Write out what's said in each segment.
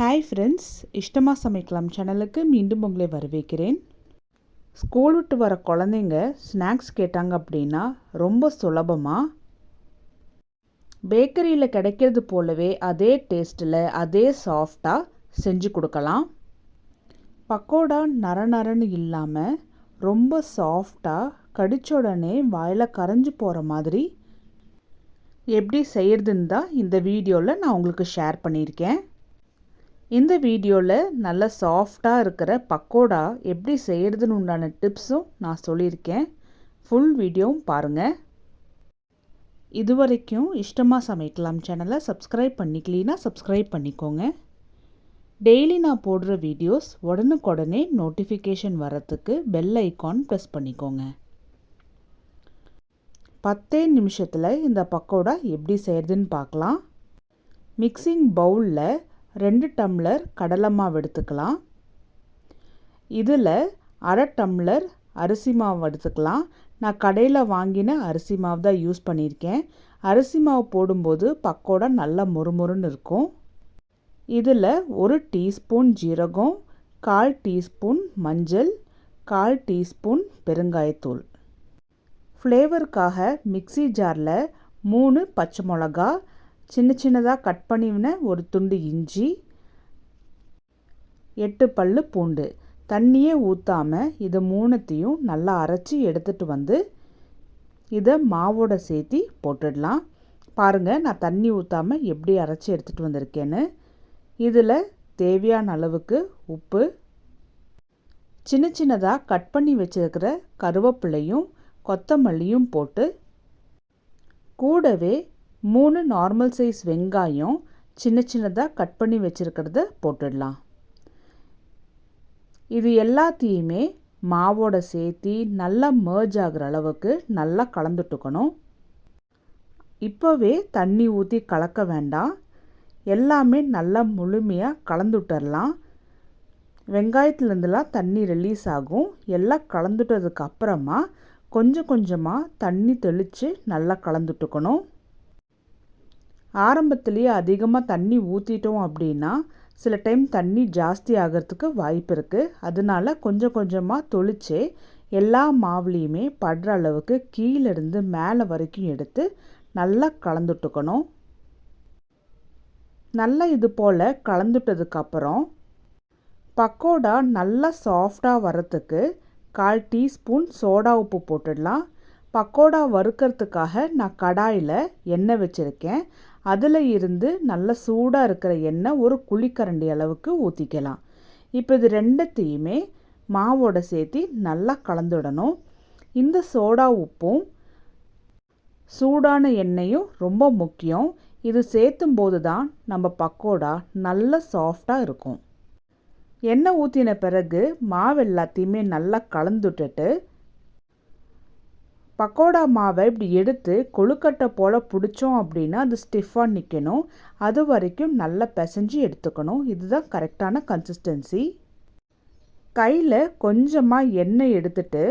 Hi friends இஷ்டமாக சமைக்கலாம் சேனலுக்கு மீண்டும் உங்களை வரவேற்கிறேன். ஸ்கூல் விட்டு வர குழந்தைங்க ஸ்நாக்ஸ் கேட்டாங்க அப்படின்னா ரொம்ப சுலபமாக பேக்கரியில் கிடைக்கிறது போலவே அதே டேஸ்ட்டில் அதே சாஃப்டாக செஞ்சு கொடுக்கலாம். பக்கோடா நர நரன்னு இல்லாமல் ரொம்ப சாஃப்டாக கடிச்ச உடனே வாயில் கரைஞ்சி போகிற மாதிரி எப்படி செய்கிறதுன்னு தான் இந்த வீடியோவில் நான் உங்களுக்கு ஷேர் பண்ணியிருக்கேன். இந்த வீடியோவில் நல்ல சாஃப்டாக இருக்கிற பக்கோடா எப்படி செய்கிறதுன்னு உண்டான டிப்ஸும் நான் சொல்லியிருக்கேன். ஃபுல் வீடியோவும் பாருங்கள் இது வரைக்கும் இஷ்டமாக சமைக்கலாம் சேனலை சப்ஸ்கிரைப் பண்ணிக்கலீனா சப்ஸ்கிரைப் பண்ணிக்கோங்க. டெய்லி நான் போடுற வீடியோஸ் உடனுக்குடனே நோட்டிஃபிகேஷன் வரத்துக்கு பெல் ஐக்கான் ப்ரெஸ் பண்ணிக்கோங்க. பத்தே நிமிஷத்தில் இந்த பக்கோடா எப்படி செய்கிறதுன்னு பார்க்கலாம். மிக்சிங் பவுலில் ரெண்டு டம்ளர் கடலை மாவு எடுத்துக்கலாம். இதில் அரை டம்ளர் அரிசி மாவு எடுத்துக்கலாம். நான் கடையில் வாங்கின அரிசி மாவு தான் யூஸ் பண்ணியிருக்கேன். அரிசி மாவு போடும்போது பக்கோடா நல்லா மொறுமொறுன்னு இருக்கும். இதில் ஒரு டீஸ்பூன் ஜீரகம் கால் டீஸ்பூன் மஞ்சள் கால் டீஸ்பூன் பெருங்காயத்தூள். ஃப்ளேவருக்காக மிக்சி ஜாரில் மூணு பச்சை மிளகா சின்ன சின்னதாக கட் பண்ணிவின ஒரு துண்டு இஞ்சி எட்டு பல் பூண்டு. தண்ணியே ஊற்றாமல் இதை மூணுத்தையும் நல்லா அரைச்சி எடுத்துகிட்டு வந்து இதை மாவோட சேர்த்தி போட்டுடலாம். பாருங்கள் நான் தண்ணி ஊற்றாமல் எப்படி அரைச்சி எடுத்துகிட்டு வந்திருக்கேன்னு. இதில் தேவையான அளவுக்கு உப்பு சின்ன சின்னதாக கட் பண்ணி வச்சுருக்கிற கருவேப்பிலையும் கொத்தமல்லியும் போட்டு கூடவே மூணு நார்மல் சைஸ் வெங்காயம் சின்ன சின்னதாக கட் பண்ணி வச்சுருக்கிறத போட்டுடலாம். இது எல்லாத்தையுமே மாவோட சேர்த்தி நல்லா மேர்ஜ் ஆகிற அளவுக்கு நல்லா கலந்துட்டுக்கணும். இப்போவே தண்ணி ஊற்றி கலக்க வேண்டாம். எல்லாமே நல்லா முழுமையாக கலந்துட்டரலாம். வெங்காயத்துலேருந்துலாம் தண்ணி ரிலீஸ் ஆகும். எல்லாம் கலந்துட்டதுக்கு அப்புறமா கொஞ்சம் கொஞ்சமாக தண்ணி தெளித்து நல்லா கலந்துட்டுக்கணும். ஆரம்பத்துலேயே அதிகமாக தண்ணி ஊற்றிட்டோம் அப்படின்னா சில டைம் தண்ணி ஜாஸ்தி ஆகிறதுக்கு வாய்ப்பு இருக்குது அதனால கொஞ்சம் கொஞ்சமாக தொளிச்சே எல்லா மாவுலேயுமே படுற அளவுக்கு கீழேருந்து மேலே வரைக்கும் எடுத்து நல்லா கலந்துட்டுக்கணும். நல்லா இது போல் கலந்துட்டதுக்கப்புறம் பக்கோடா நல்லா சாஃப்டாக வரத்துக்கு கால் டீஸ்பூன் சோடா உப்பு போட்டுடலாம். பக்கோடா வறுக்கிறதுக்காக நான் கடாயில் எண்ணெய் வச்சுருக்கேன். அதில் இருந்து நல்ல சூடாக இருக்கிற எண்ணெய் ஒரு குழிக்கரண்டி அளவுக்கு ஊற்றிக்கலாம் இப்போ இது ரெண்டத்தையுமே மாவோட சேர்த்து நல்லா கலந்துடணும். இந்த சோடா உப்பும் சூடான எண்ணெயும் ரொம்ப முக்கியம். இது சேர்த்தும் போது தான் நம்ம பக்கோடா நல்ல சாஃப்டாக இருக்கும். எண்ணெய் ஊற்றின பிறகு மாவு எல்லாத்தையுமே நல்லா கலந்துட்டுட்டு பக்கோடா மாவை இப்படி எடுத்து கொழுக்கட்டை போல் பிடிச்சோம் அப்படின்னா அது ஸ்டிஃபாக நிற்கணும் அது வரைக்கும் நல்லா பிசைஞ்சு எடுத்துக்கணும். இதுதான் கரெக்டான கன்சிஸ்டன்சி கையில் கொஞ்சமாக எண்ணெய் எடுத்துட்டு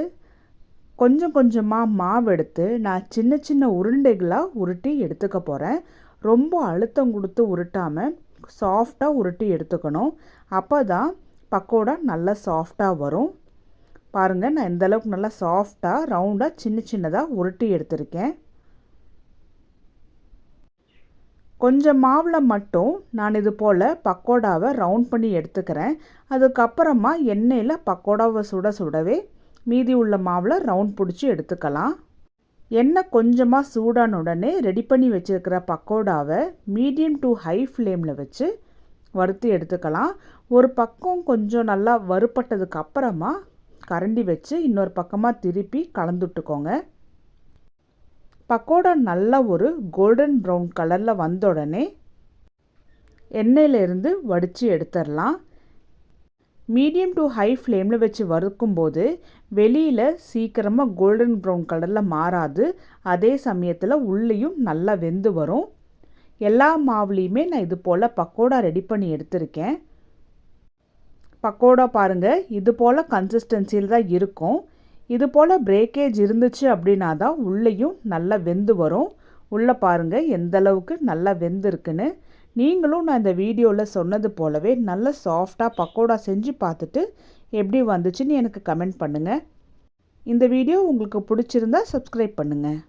கொஞ்சம் கொஞ்சமாக மாவு எடுத்து நான் சின்ன சின்ன உருண்டைகளாக உருட்டி எடுத்துக்க போகிறேன் ரொம்ப அழுத்தம் கொடுத்து உருட்டாமல் சாஃப்டாக உருட்டி எடுத்துக்கணும். அப்போ தான் பக்கோடா நல்லா சாஃப்டாக வரும். பாருங்கள் நான் இந்தளவுக்கு நல்லா சாஃப்டாக ரவுண்டாக சின்ன சின்னதாக உருட்டி எடுத்திருக்கேன். கொஞ்சம் மாவில் மட்டும் நான் இது போல் பக்கோடாவை ரவுண்ட் பண்ணி எடுத்துக்கிறேன். அதுக்கப்புறமா எண்ணெயில் பக்கோடாவை சுட சுடவே மீதி உள்ள மாவில் ரவுண்ட் பிடிச்சி எடுத்துக்கலாம். எண்ணெய் கொஞ்சமாக சூடான உடனே ரெடி பண்ணி வச்சுருக்கிற பக்கோடாவை மீடியம் டு ஹை ஃப்ளேமில் வச்சு வறுத்து எடுத்துக்கலாம். ஒரு பக்கம் கொஞ்சம் நல்லா வறுப்பட்டதுக்கு அப்புறமா கரண்டி வச்சு இன்னொரு பக்கமாக திருப்பி கலந்துட்டுக்கோங்க. பக்கோடா நல்லா ஒரு கோல்டன் ப்ரௌன் கலரில் வந்த உடனே எண்ணெயிலேருந்து வடித்து எடுத்துடலாம். மீடியம் டு ஹை ஃப்ளேமில் வச்சு வறுக்கும்போது வெளியில் சீக்கிரமாக கோல்டன் ப்ரௌன் கலரில் மாறாது. அதே சமயத்தில் உள்ளேயும் நல்லா வெந்து வரும். எல்லா மாவுலேயுமே நான் இது போல் பக்கோடா ரெடி பண்ணி எடுத்திருக்கேன். பக்கோடா பாருங்கள் இது போல் கன்சிஸ்டன்சியில் தான் இருக்கும். இது போல் பிரேக்கேஜ் இருந்துச்சு அப்படின்னா தான் உள்ளேயும் நல்லா வெந்து வரும். உள்ளே பாருங்கள் எந்த அளவுக்கு நல்லா வெந்திருக்குன்னு. நீங்களும் நான் இந்த வீடியோவில் சொன்னது போலவே நல்ல சாஃப்டாக பக்கோடா செஞ்சு பார்த்துட்டு எப்படி வந்துச்சுன்னு எனக்கு கமெண்ட் பண்ணுங்கள் இந்த வீடியோ உங்களுக்கு பிடிச்சிருந்தா சப்ஸ்கிரைப் பண்ணுங்கள்